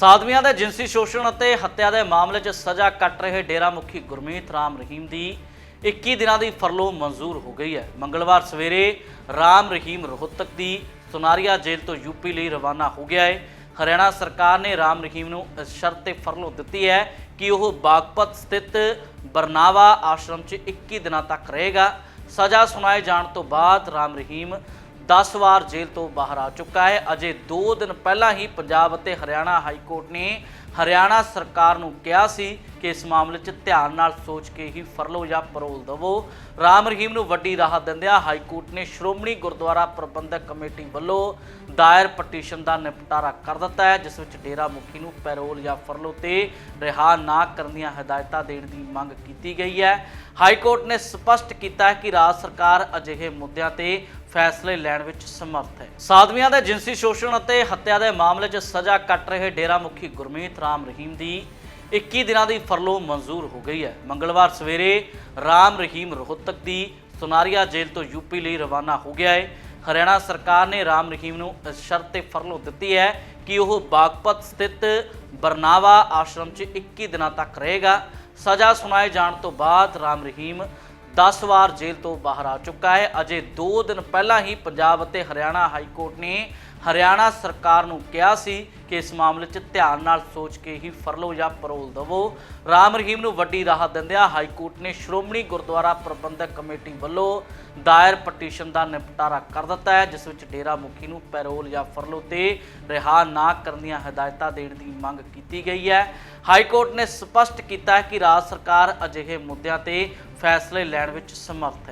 ਸਾਧਵੀਆਂ ਦੇ ਜਿਨਸੀ ਸ਼ੋਸ਼ਣ ਅਤੇ ਹੱਤਿਆ ਦੇ ਮਾਮਲੇ 'ਚ ਸਜ਼ਾ ਕੱਟ ਰਹੇ ਡੇਰਾ ਮੁਖੀ ਗੁਰਮੀਤ ਰਾਮ ਰਹੀਮ ਦੀ 21 ਦਿਨਾਂ ਦੀ ਫਰਲੋ ਮਨਜ਼ੂਰ ਹੋ ਗਈ ਹੈ। ਮੰਗਲਵਾਰ ਸਵੇਰੇ ਰਾਮ ਰਹੀਮ ਰੋਹਤਕ ਦੀ ਸੁਨਾਰੀਆ ਜੇਲ੍ਹ ਤੋਂ ਯੂਪੀ ਲਈ ਰਵਾਨਾ ਹੋ ਗਿਆ ਹੈ। ਹਰਿਆਣਾ ਸਰਕਾਰ ਨੇ ਰਾਮ ਰਹੀਮ ਨੂੰ ਇਸ ਸ਼ਰਤ ਤੇ ਫਰਲੋ ਦਿੱਤੀ ਹੈ ਕਿ ਉਹ ਬਾਗਪਤ ਸਥਿਤ ਬਰਨਾਵਾ ਆਸ਼ਰਮ 'ਚ 21 ਦਿਨਾਂ ਤੱਕ ਰਹੇਗਾ। ਸਜ਼ਾ ਸੁਣਾਏ ਜਾਣ ਤੋਂ ਬਾਅਦ ਰਾਮ ਰਹੀਮ 10 ਵਾਰ ਜੇਲ੍ਹ ਤੋਂ ਬਾਹਰ ਆ ਚੁੱਕਾ ਹੈ। ਅਜੇ 2 ਦਿਨ ਪਹਿਲਾਂ ਹੀ ਪੰਜਾਬ ਅਤੇ ਹਰਿਆਣਾ ਹਾਈ ਕੋਰਟ ਨੇ ਹਰਿਆਣਾ ਸਰਕਾਰ ਨੂੰ ਕਿਹਾ ਸੀ ਕਿ ਇਸ ਮਾਮਲੇ 'ਚ ਧਿਆਨ ਨਾਲ ਸੋਚ ਕੇ ਹੀ ਫਰਲੋ ਜਾਂ ਪਰੋਲ ਦੇਵੋ। ਰਾਮ ਰਹੀਮ ਨੂੰ ਵੱਡੀ ਰਾਹਤ ਦਿੰਦਿਆਂ ਹਾਈ ਕੋਰਟ ਨੇ ਸ਼੍ਰੋਮਣੀ ਗੁਰਦੁਆਰਾ ਪ੍ਰਬੰਧਕ ਕਮੇਟੀ ਵੱਲੋਂ ਦਾਇਰ ਪਟੀਸ਼ਨ ਦਾ ਨਿਪਟਾਰਾ ਕਰ ਦਿੱਤਾ ਹੈ, ਜਿਸ ਵਿੱਚ ਡੇਰਾ ਮੁਖੀ ਨੂੰ ਪੈਰੋਲ ਜਾਂ ਫਰਲੋ ਤੇ ਰਿਹਾ ਨਾ ਕਰਨ ਦੀਆਂ ਹਦਾਇਤਾਂ ਦੇਣ ਦੀ ਮੰਗ ਕੀਤੀ ਗਈ ਹੈ। ਹਾਈ ਕੋਰਟ ਨੇ ਸਪਸ਼ਟ ਕੀਤਾ ਹੈ ਕਿ ਰਾਜ ਸਰਕਾਰ ਅਜਿਹੇ ਮੁੱਦਿਆਂ ਤੇ ਫੈਸਲੇ ਲੈਣ ਵਿੱਚ ਸਮਰੱਥ ਹੈ। ਸਾਧਵੀਆਂ ਦੇ ਜਿਨਸੀ ਸ਼ੋਸ਼ਣ ਅਤੇ ਹੱਤਿਆ ਦੇ ਮਾਮਲੇ 'ਚ ਸਜ਼ਾ ਕੱਟ ਰਹੇ ਡੇਰਾ ਮੁਖੀ ਗੁਰਮੀਤ ਰਾਮ ਰਹੀਮ ਦੀ 21 ਦਿਨਾਂ ਦੀ ਫਰਲੋ ਮਨਜ਼ੂਰ ਹੋ ਗਈ ਹੈ। ਮੰਗਲਵਾਰ ਸਵੇਰੇ ਰਾਮ ਰਹੀਮ ਰੋਹਤਕ ਦੀ ਸੁਨਾਰੀਆ ਜੇਲ੍ਹ ਤੋਂ ਯੂਪੀ ਲਈ ਰਵਾਨਾ ਹੋ ਗਿਆ ਹੈ। ਹਰਿਆਣਾ ਸਰਕਾਰ ਨੇ ਰਾਮ ਰਹੀਮ ਨੂੰ ਇਸ ਸ਼ਰਤ ਤੇ ਫਰਲੋ ਦਿੱਤੀ ਹੈ ਕਿ ਉਹ ਬਾਗਪਤ ਸਥਿਤ ਬਰਨਾਵਾ ਆਸ਼ਰਮ 'ਚ 21 ਦਿਨਾਂ ਤੱਕ ਰਹੇਗਾ। ਸਜ਼ਾ ਸੁਣਾਏ ਜਾਣ ਤੋਂ ਬਾਅਦ ਰਾਮ ਰਹੀਮ 10 ਵਾਰ ਜੇਲ੍ਹ ਤੋਂ ਬਾਹਰ ਆ ਚੁੱਕਾ ਹੈ। ਅਜੇ 2 ਦਿਨ ਪਹਿਲਾਂ ਹੀ ਪੰਜਾਬ ਅਤੇ ਹਰਿਆਣਾ ਹਾਈ ਕੋਰਟ ਨੇ ਹਰਿਆਣਾ ਸਰਕਾਰ ਨੂੰ ਕਿਹਾ ਸੀ ਕਿ ਇਸ ਮਾਮਲੇ 'ਚ ਧਿਆਨ ਨਾਲ ਸੋਚ ਕੇ ਹੀ ਫਰਲੋ ਜਾਂ ਪਰੋਲ ਦੇਵੋ। ਰਾਮ ਰਹੀਮ ਨੂੰ ਵੱਡੀ ਰਾਹਤ ਦਿੰਦਿਆਂ ਹਾਈ ਕੋਰਟ ਨੇ ਸ਼੍ਰੋਮਣੀ ਗੁਰਦੁਆਰਾ ਪ੍ਰਬੰਧਕ ਕਮੇਟੀ ਵੱਲੋਂ ਦਾਇਰ ਪਟੀਸ਼ਨ ਦਾ ਨਿਪਟਾਰਾ ਕਰ ਦਿੱਤਾ ਹੈ, ਜਿਸ ਵਿੱਚ ਡੇਰਾ ਮੁਖੀ ਨੂੰ ਪੈਰੋਲ ਜਾਂ ਫਰਲੋ ਤੇ ਰਿਹਾ ਨਾ ਕਰਨ ਦੀਆਂ ਹਦਾਇਤਾਂ ਦੇਣ ਦੀ ਮੰਗ ਕੀਤੀ ਗਈ ਹੈ। ਹਾਈ ਕੋਰਟ ਨੇ ਸਪਸ਼ਟ ਕੀਤਾ ਹੈ ਕਿ ਰਾਜ ਸਰਕਾਰ ਅਜਿਹੇ ਮੁੱਦਿਆਂ ਤੇ ਫੈਸਲੇ ਲੈਣ ਵਿੱਚ ਸਮਰੱਥ ਹੈ।